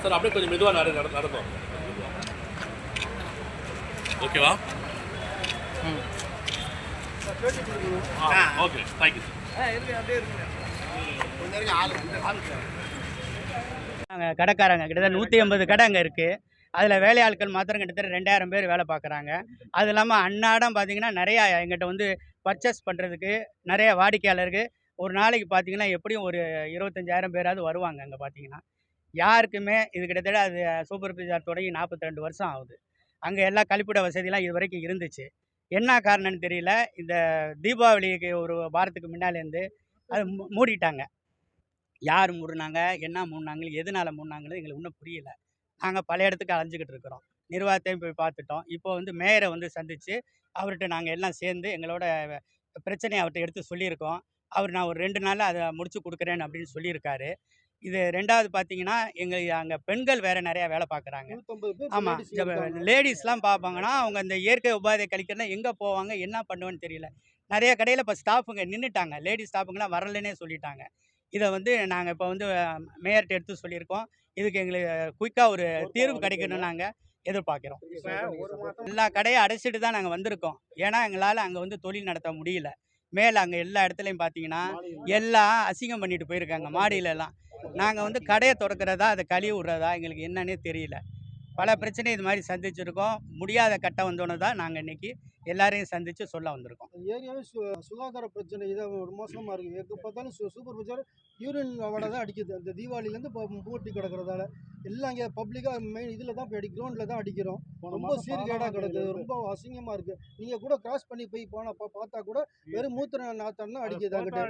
Sir அப்படியே கொஞ்சம் மெதுவாக நடந்தோம் ஓகேவா? ஆ ஓகே. தேங்க்யூ நாங்கள் கடைக்காரங்க கிட்டத்தட்ட நூற்றி ஐம்பது கடை அங்கே இருக்குது அதில் வேலையாட்கள் மாத்திரம் கிட்டத்தட்ட ரெண்டாயிரம் பேர் வேலை பார்க்குறாங்க அது இல்லாமல் அன்னாடம் பார்த்தீங்கன்னா நிறையா எங்கிட்ட வந்து பர்ச்சேஸ் பண்ணுறதுக்கு நிறைய வாடிக்கையாளருக்கு ஒரு நாளைக்கு பார்த்தீங்கன்னா எப்படியும் ஒரு இருபத்தஞ்சாயிரம் பேராவது வருவாங்க அங்கே பார்த்தீங்கன்னா யாருக்குமே இது கிட்டத்தட்ட அது சூப்பர் பஜார் தொடங்கி நாற்பத்தி ரெண்டு வருஷம் ஆகுது. அங்கே எல்லா கழிப்பிட வசதியெலாம் இது வரைக்கும் இருந்துச்சு. என்ன காரணம்னு தெரியல. இந்த தீபாவளிக்கு ஒரு வாரத்துக்கு முன்னாலேருந்து அது மூடிட்டாங்க. யார் மூடினாங்க? என்ன மூடினாங்க? எதனால் மூடினாங்கன்னு எங்களுக்கு இன்னும் புரியல. நாங்கள் பல இடத்துக்கு அலைஞ்சிக்கிட்டு இருக்கிறோம். நிர்வாகத்தையும் போய் பார்த்துட்டோம். இப்போ வந்து மேயரை வந்து சந்தித்து அவர்கிட்ட நாங்கள் எல்லாம் சேர்ந்து எங்களோட பிரச்சனையை அவர்கிட்ட எடுத்து சொல்லியிருக்கோம். அவர் நான் ஒரு ரெண்டு நாளில் அதை முடிச்சு கொடுக்குறேன் அப்படின்னு சொல்லியிருக்காரு. இது ரெண்டாவது பார்த்தீங்கன்னா எங்கள் அங்கே பெண்கள் வேறு நிறையா வேலை பார்க்குறாங்க ஆமாம் லேடிஸ்லாம் பார்ப்பாங்கன்னா அவங்க இந்த இயற்கை உபாதை கழிக்கிறதுனா எங்கே போவாங்க என்ன பண்ணுவேன்னு தெரியல. நிறைய கடையில் இப்போ ஸ்டாஃபுங்க நின்றுட்டாங்க லேடிஸ் ஸ்டாஃபுங்களாம் வரலன்னே சொல்லிட்டாங்க. இதை வந்து நாங்கள் இப்போ வந்து மேயர்கிட்ட எடுத்து சொல்லியிருக்கோம். இதுக்கு எங்களுக்கு குயிக்காக ஒரு தீர்வு கிடைக்கணும்னு நாங்கள் எதிர்பார்க்குறோம். எல்லா கடையும் அடைச்சிட்டு தான் நாங்கள் வந்திருக்கோம். ஏன்னா எங்களால் அங்கே வந்து தொழில் நடத்த முடியல. மேலே அங்கே எல்லா இடத்துலையும் பார்த்தீங்கன்னா எல்லாம் அசிங்கம் பண்ணிட்டு போயிருக்காங்க மாடியில எல்லாம். நாங்கள் வந்து கடையை திறக்கிறதா அதை கழுவி விட்றதா எங்களுக்கு என்னன்னே தெரியல. பல பிரச்சனை இது மாதிரி சந்திச்சிருக்கோம். முடியாத கட்டம் வந்தோன்னு தான் நாங்கள் இன்னைக்கு எல்லாரையும் சந்தித்து சொல்ல வந்திருக்கோம். ஏரியாவே சு சுகாதார பிரச்சனை இதை ஒரு மோசமாக இருக்குது எப்போ பார்த்தாலும் சூப்பர் பஜார் யூரின் வடை தான் அடிக்குது. அந்த தீபாவளிலேருந்து இப்போ பூட்டி கிடக்கிறதால. எல்லாம் இங்கே பப்ளிக்காக மெயின் இதில் தான் போய் அடி கிரவுண்டில் தான் அடிக்கிறோம். ரொம்ப சீர்கேடாக கிடக்குது. ரொம்ப அசிங்கமாக இருக்குது நீங்கள் கூட கிராஸ் பண்ணி போய் போனால் பார்த்தா கூட வெறும் மூத்திர நாத்தம் தான் அடிக்குது அங்கிட்ட.